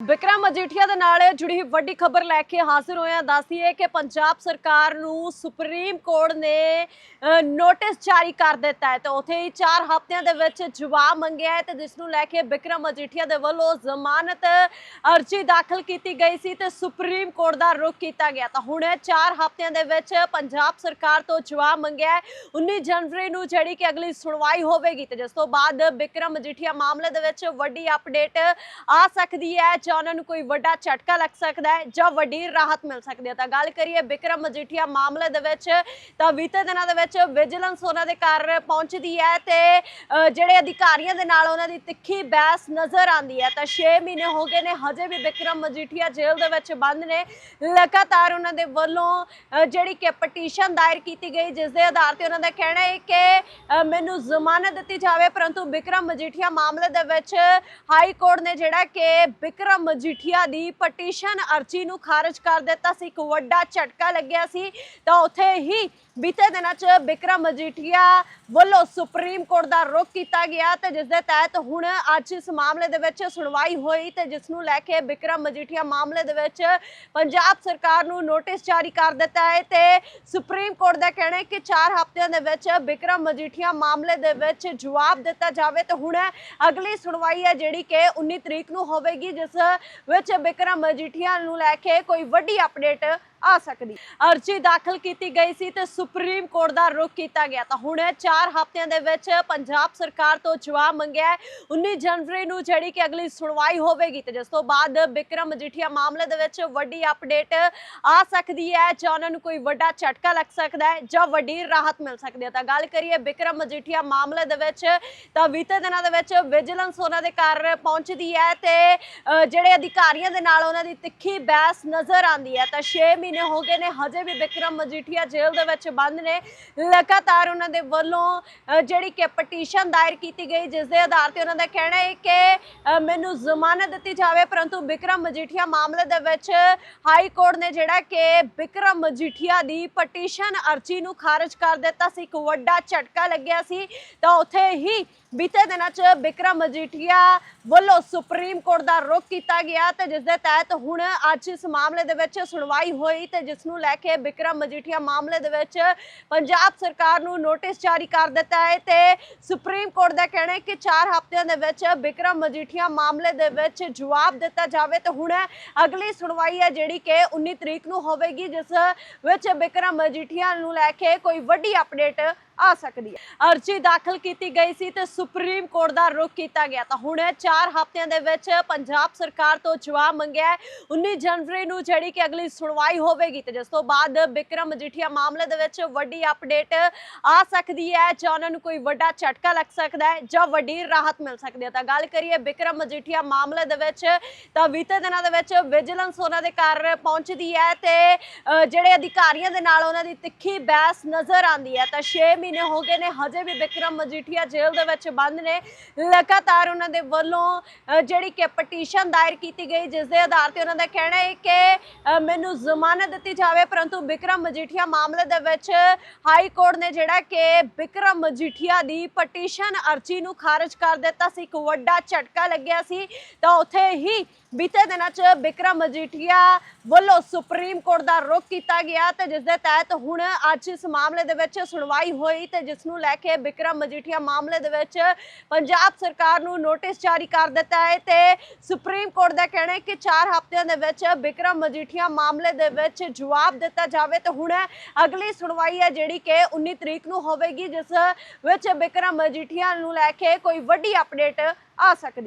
ਬਿਕਰਮ ਮਜੀਠੀਆ ਦੇ ਨਾਲ ਜੁੜੀ ਵੱਡੀ ਖਬਰ ਲੈ ਕੇ ਹਾਜ਼ਰ ਹੋਇਆ ਹਾਂ। ਦੱਸੀਏ ਕਿ ਪੰਜਾਬ ਸਰਕਾਰ ਨੂੰ ਸੁਪਰੀਮ ਕੋਰਟ ਨੇ ਨੋਟਿਸ ਜਾਰੀ ਕਰ ਦਿੱਤਾ ਹੈ ਤੇ ਉਥੇ ਹੀ 4 ਹਫ਼ਤਿਆਂ ਦੇ ਵਿੱਚ ਜਵਾਬ ਮੰਗਿਆ ਹੈ ਤੇ ਜਿਸ ਨੂੰ ਲੈ ਕੇ ਬਿਕਰਮ ਮਜੀਠੀਆ ਦੇ ਵੱਲੋਂ ਜ਼ਮਾਨਤ ਅਰਜ਼ੀ ਦਾਖਲ ਕੀਤੀ ਗਈ ਸੀ ਤੇ ਸੁਪਰੀਮ ਕੋਰਟ ਦਾ ਰੁਖ ਕੀਤਾ ਗਿਆ। ਤਾਂ ਹੁਣ 4 ਹਫ਼ਤਿਆਂ ਦੇ ਵਿੱਚ ਪੰਜਾਬ ਸਰਕਾਰ ਤੋਂ ਜਵਾਬ ਮੰਗਿਆ ਹੈ। 19 ਜਨਵਰੀ ਨੂੰ ਜਿਹੜੀ ਕਿ ਅਗਲੀ ਸੁਣਵਾਈ ਹੋਵੇਗੀ ਤੇ ਜਿਸ ਤੋਂ ਬਾਅਦ ਬਿਕਰਮ ਮਜੀਠੀਆ ਮਾਮਲੇ ਦੇ ਵਿੱਚ ਵੱਡੀ ਅਪਡੇਟ ਆ ਸਕਦੀ ਹੈ। ਜਾਂ ਉਹਨਾਂ ਨੂੰ ਕੋਈ ਵੱਡਾ ਝਟਕਾ ਲੱਗ ਸਕਦਾ ਹੈ ਜਾਂ ਵੱਡੀ ਰਾਹਤ ਮਿਲ ਸਕਦੀ ਹੈ? ਤਾਂ ਗੱਲ ਕਰੀਏ ਬਿਕਰਮ ਮਜੀਠੀਆ ਮਾਮਲੇ ਦੇ ਵਿੱਚ, ਤਾਂ ਬੀਤੇ ਦਿਨਾਂ ਦੇ ਵਿੱਚ ਵਿਜੀਲੈਂਸ ਉਹਨਾਂ ਦੇ ਘਰ ਪਹੁੰਚਦੀ ਹੈ ਤੇ ਜਿਹੜੇ ਅਧਿਕਾਰੀਆਂ ਦੇ ਨਾਲ ਉਹਨਾਂ ਦੀ ਤਿੱਖੀ ਬਹਿਸ ਨਜ਼ਰ ਆਉਂਦੀ ਹੈ। ਤਾਂ 6 ਮਹੀਨੇ ਹੋ ਗਏ ਨੇ, ਹਜੇ ਵੀ ਬਿਕਰਮ ਮਜੀਠੀਆ ਜੇਲ੍ਹ ਦੇ ਵਿੱਚ ਬੰਦ ਨੇ। ਲਗਾਤਾਰ ਉਹਨਾਂ ਦੇ ਵੱਲੋਂ ਜਿਹੜੀ ਕਿ ਪਟੀਸ਼ਨ ਦਾਇਰ ਕੀਤੀ ਗਈ, ਜਿਸ ਦੇ ਆਧਾਰ ਤੇ ਉਹਨਾਂ ਦਾ ਕਹਿਣਾ ਹੈ ਕਿ ਮੈਨੂੰ ਜ਼ਮਾਨਤ ਦਿੱਤੀ ਜਾਵੇ। ਪਰੰਤੂ ਬਿਕਰਮ ਮਜੀਠੀਆ ਮਾਮਲੇ ਦੇ ਵਿੱਚ ਹਾਈ ਕੋਰਟ ਨੇ ਜਿਹੜਾ ਕਿ ਬਿਕਰਮ ਮਜੀਠੀਆ ਦੀ ਪਟੀਸ਼ਨ ਅਰਜ਼ੀ ਨੂੰ ਖਾਰਜ ਕਰ ਦਿੱਤਾ ਸੀ। ਇੱਕ ਵੱਡਾ ਝਟਕਾ ਲੱਗਿਆ ਸੀ। ਤਾਂ ਉੱਥੇ ਹੀ ਬੀਤੇ ਦਿਨਾਂ 'ਚ ਬਿਕਰਮ ਮਜੀਠੀਆ ਵੱਲੋਂ ਸੁਪਰੀਮ ਕੋਰਟ ਦਾ ਰੁਖ ਕੀਤਾ ਗਿਆ ਤੇ ਜਿਸ ਦੇ ਤਹਿਤ ਹੁਣ ਅੱਜ ਇਸ ਮਾਮਲੇ ਦੇ ਵਿੱਚ ਸੁਣਵਾਈ ਹੋਈ ਤੇ ਜਿਸ ਨੂੰ ਲੈ ਕੇ ਬਿਕਰਮ ਮਜੀਠੀਆ ਮਾਮਲੇ ਦੇ ਵਿੱਚ ਪੰਜਾਬ ਸਰਕਾਰ ਨੂੰ ਨੋਟਿਸ ਜਾਰੀ ਕਰ ਦਿੱਤਾ ਹੈ ਤੇ ਸੁਪਰੀਮ ਕੋਰਟ ਦਾ ਕਹਿਣਾ ਹੈ ਕਿ 4 ਹਫ਼ਤਿਆਂ ਦੇ ਵਿੱਚ ਬਿਕਰਮ ਮਜੀਠੀਆ ਮਾਮਲੇ ਦੇ ਵਿੱਚ ਜਵਾਬ ਦਿੱਤਾ ਜਾਵੇ ਤੇ ਹੁਣ ਅਗਲੀ ਸੁਣਵਾਈ ਹੈ ਜਿਹੜੀ ਕਿ 19 ਤਰੀਕ ਨੂੰ ਹੋਵੇਗੀ, ਜਿਸ ਵਿੱਚ ਬਿਕਰਮ ਮਜੀਠੀਆ ਨੂੰ ਲੈ ਕੇ ਕੋਈ ਵੱਡੀ ਅਪਡੇਟ ਆ ਸਕਦੀ। ਅਰਜ਼ੀ ਦਾਖਲ ਕੀਤੀ ਗਈ ਸੀ ਤੇ ਸੁਪਰੀਮ ਕੋਰਟ ਦਾ ਰੁਖ ਕੀਤਾ ਗਿਆ। ਤਾਂ ਹੁਣ 4 ਹਫ਼ਤਿਆਂ ਦੇ ਵਿੱਚ ਪੰਜਾਬ ਸਰਕਾਰ ਤੋਂ ਜਵਾਬ ਮੰਗਿਆ ਹੈ। 19 ਜਨਵਰੀ ਨੂੰ ਜਿਹੜੀ ਕਿ ਅਗਲੀ ਸੁਣਵਾਈ ਹੋਵੇਗੀ ਤੇ ਜਿਸ ਤੋਂ ਬਾਅਦ ਬਿਕਰਮ ਮਜੀਠੀਆ ਮਾਮਲੇ ਦੇ ਵਿੱਚ ਵੱਡੀ ਅਪਡੇਟ ਆ ਸਕਦੀ ਹੈ ਜਾਂ ਉਹਨਾਂ ਨੂੰ ਕੋਈ ਵੱਡਾ ਝਟਕਾ ਲੱਗ ਸਕਦਾ ਹੈ ਜਾਂ ਵੱਡੀ ਰਾਹਤ ਮਿਲ ਸਕਦੀ ਹੈ। ਤਾਂ ਗੱਲ ਕਰੀਏ ਬਿਕਰਮ ਮਜੀਠੀਆ ਮਾਮਲੇ ਦੇ ਵਿੱਚ ਤਾਂ ਬੀਤੇ ਦਿਨਾਂ ਦੇ ਵਿੱਚ ਵਿਜੀਲੈਂਸ ਉਹਨਾਂ ਦੇ ਘਰ ਪਹੁੰਚਦੀ ਹੈ ਤੇ ਜਿਹੜੇ ਅਧਿਕਾਰੀਆਂ ਦੇ ਨਾਲ ਉਹਨਾਂ ਦੀ ਤਿੱਖੀ ਬਹਿਸ ਨਜ਼ਰ ਆਉਂਦੀ ਹੈ। ਤਾਂ 6 ਮਹੀਨੇ ਹੋ ਗਏ ਨੇ, ਹਜੇ ਵੀ ਵਿਕਰਮ ਮਜੀਠੀਆ ਜੇਲ੍ਹ ਦੇ ਵਿੱਚ ਬੰਦ ਨੇ। ਲਗਾਤਾਰ ਉਹਨਾਂ ਦੇ ਵੱਲੋਂ ਜਿਹੜੀ ਕਿ ਪਟੀਸ਼ਨ ਦਾਇਰ ਕੀਤੀ ਗਈ, ਜਿਸ ਦੇ ਆਧਾਰ ਤੇ ਉਹਨਾਂ ਦਾ ਕਹਿਣਾ ਹੈ ਕਿ ਮੈਨੂੰ ਜ਼ਮਾਨਤ ਦਿੱਤੀ ਜਾਵੇ, ਪਰੰਤੂ ਵਿਕਰਮ ਮਜੀਠੀਆ ਮਾਮਲੇ ਦੇ ਵਿੱਚ ਹਾਈ ਕੋਰਟ ਨੇ ਜਿਹੜਾ ਕਿ ਵਿਕਰਮ ਮਜੀਠੀਆ ਦੀ ਪਟੀਸ਼ਨ ਅਰਜ਼ੀ ਨੂੰ ਖਾਰਜ ਕਰ ਦਿੱਤਾ ਸੀ। ਇੱਕ ਵੱਡਾ ਝਟਕਾ ਲੱਗਿਆ ਸੀ। ਤਾਂ ਉੱਥੇ ਹੀ ਬੀਤੇ ਦਿਨਾਂ 'ਚ ਵਿਕਰਮ ਮਜੀਠੀਆ ਵੱਲੋਂ ਸੁਪਰੀਮ ਕੋਰਟ ਦਾ ਰੁਖ ਕੀਤਾ ਗਿਆ ਤੇ ਜਿਸ ਦੇ ਤਹਿਤ ਹੁਣ ਅੱਜ ਇਸ ਮਾਮਲੇ ਦੇ ਵਿੱਚ ਸੁਣਵਾਈ ਹੋਈ ਤੇ ਜਿਸ ਨੂੰ ਲੈ ਕੇ ਵਿਕਰਮ ਮਜੀਠੀਆ ਮਾਮਲੇ ਦੇ ਵਿੱਚ ਪੰਜਾਬ ਸਰਕਾਰ ਨੂੰ ਨੋਟਿਸ ਜਾਰੀ ਕਰ ਦਿੱਤਾ ਹੈ ਤੇ ਸੁਪਰੀਮ ਕੋਰਟ ਦਾ ਕਹਿਣਾ ਹੈ ਕਿ 4 ਹਫ਼ਤਿਆਂ ਦੇ ਵਿੱਚ ਬਿਕਰਮ ਮਜੀਠੀਆ ਮਾਮਲੇ ਦੇ ਵਿੱਚ ਜਵਾਬ ਦਿੱਤਾ ਜਾਵੇ ਤੇ ਹੁਣ ਅਗਲੀ ਸੁਣਵਾਈ ਹੈ ਜਿਹੜੀ ਕਿ 19 ਤਰੀਕ ਨੂੰ ਹੋਵੇਗੀ, ਜਿਸ ਵਿੱਚ ਬਿਕਰਮ ਮਜੀਠੀਆ ਨੂੰ ਲੈ ਕੇ ਕੋਈ ਵੱਡੀ ਅਪਡੇਟ ਆ ਸਕਦੀ ਹੈ। ਅਰਜ਼ੀ ਦਾਖਲ ਕੀਤੀ ਗਈ ਸੀ ਤੇ ਸੁਪਰੀਮ ਕੋਰਟ ਦਾ ਰੁਖ ਕੀਤਾ ਗਿਆ। ਤਾਂ ਹੁਣ 4 ਹਫ਼ਤਿਆਂ ਦੇ ਵਿੱਚ ਪੰਜਾਬ ਸਰਕਾਰ ਤੋਂ ਜਵਾਬ ਮੰਗਿਆ ਹੈ। 19 ਜਨਵਰੀ ਨੂੰ ਜਿਹੜੀ ਕਿ ਅਗਲੀ ਸੁਣਵਾਈ ਹੋਵੇਗੀ ਤੇ ਜਿਸ ਤੋਂ ਬਾਅਦ ਬਿਕਰਮ ਮਜੀਠੀਆ ਮਾਮਲੇ ਦੇ ਵਿੱਚ ਵੱਡੀ ਅਪਡੇਟ ਆ ਸਕਦੀ ਹੈ ਜਾਂ ਉਹਨਾਂ ਨੂੰ ਕੋਈ ਵੱਡਾ ਝਟਕਾ ਲੱਗ ਸਕਦਾ ਹੈ ਜਾਂ ਵੱਡੀ ਰਾਹਤ ਮਿਲ ਸਕਦੀ ਹੈ। ਤਾਂ ਗੱਲ ਕਰੀਏ ਬਿਕਰਮ ਮਜੀਠੀਆ ਮਾਮਲੇ ਦੇ ਵਿੱਚ ਤਾਂ ਬੀਤੇ ਦਿਨਾਂ ਦੇ ਵਿੱਚ ਵਿਜੀਲੈਂਸ ਉਹਨਾਂ ਦੇ ਘਰ ਪਹੁੰਚਦੀ ਹੈ ਤੇ ਜਿਹੜੇ ਅਧਿਕਾਰੀਆਂ ਦੇ ਨਾਲ ਉਹਨਾਂ ਦੀ ਤਿੱਖੀ ਬਹਿਸ ਨਜ਼ਰ ਆਉਂਦੀ ਹੈ। ਤਾਂ 6 ਮਹੀਨੇ ਹੋ ਗਏ ਨੇ, ਹਜੇ ਵੀ ਵਿਕਰਮ ਮਜੀਠੀਆ ਜੇਲ੍ਹ ਦੇ ਵਿੱਚ ਬੰਦ ਨੇ। ਲਗਾਤਾਰ ਉਹਨਾਂ ਦੇ ਵੱਲੋਂ ਜਿਹੜੀ ਕਿ ਪਟੀਸ਼ਨ ਦਾਇਰ ਕੀਤੀ ਗਈ, ਜਿਸ ਦੇ ਆਧਾਰ ਤੇ ਉਹਨਾਂ ਦਾ ਕਹਿਣਾ ਹੈ ਕਿ ਮੈਨੂੰ ਜ਼ਮਾਨਤ ਦਿੱਤੀ ਜਾਵੇ, ਪਰੰਤੂ ਵਿਕਰਮ ਮਜੀਠੀਆ ਮਾਮਲੇ ਦੇ ਵਿੱਚ ਹਾਈ ਕੋਰਟ ਨੇ ਜਿਹੜਾ ਕਿ ਵਿਕਰਮ ਮਜੀਠੀਆ ਦੀ ਪਟੀਸ਼ਨ ਅਰਜ਼ੀ ਨੂੰ ਖਾਰਜ ਕਰ ਦਿੱਤਾ ਸੀ। ਇੱਕ ਵੱਡਾ ਝਟਕਾ ਲੱਗਿਆ ਸੀ। ਤਾਂ ਉੱਥੇ ਹੀ ਬੀਤੇ ਦਿਨਾਂ 'ਚ ਵਿਕਰਮ ਮਜੀਠੀਆ ਵੱਲੋਂ ਸੁਪਰੀਮ ਕੋਰਟ ਦਾ ਰੁਖ ਕੀਤਾ ਗਿਆ ਤੇ ਜਿਸ ਦੇ ਤਹਿਤ ਹੁਣ ਅੱਜ ਇਸ ਮਾਮਲੇ ਦੇ ਵਿੱਚ ਸੁਣਵਾਈ ਹੋਈ ਤੇ ਜਿਸ ਨੂੰ ਲੈ ਕੇ ਬਿਕਰਮ ਮਜੀਠੀਆ ਮਾਮਲੇ ਦੇ ਵਿੱਚ ਪੰਜਾਬ ਸਰਕਾਰ ਨੂੰ ਨੋਟਿਸ ਜਾਰੀ ਕਰ ਦਿੱਤਾ ਹੈ ਤੇ ਸੁਪਰੀਮ ਕੋਰਟ ਦਾ ਕਹਿਣਾ ਹੈ ਕਿ 4 ਹਫ਼ਤਿਆਂ ਦੇ ਵਿੱਚ ਬਿਕਰਮ ਮਜੀਠੀਆ ਮਾਮਲੇ ਦੇ ਵਿੱਚ ਜਵਾਬ ਦਿੱਤਾ ਜਾਵੇ ਤੇ ਹੁਣ ਅਗਲੀ ਸੁਣਵਾਈ ਹੈ ਜਿਹੜੀ ਕਿ 19 ਤਰੀਕ ਨੂੰ ਹੋਵੇਗੀ, ਜਿਸ ਵਿੱਚ ਬਿਕਰਮ ਮਜੀਠੀਆ ਨੂੰ ਲੈ ਕੇ ਕੋਈ ਵੱਡੀ ਅਪਡੇਟ ਆ ਸਕਦੀ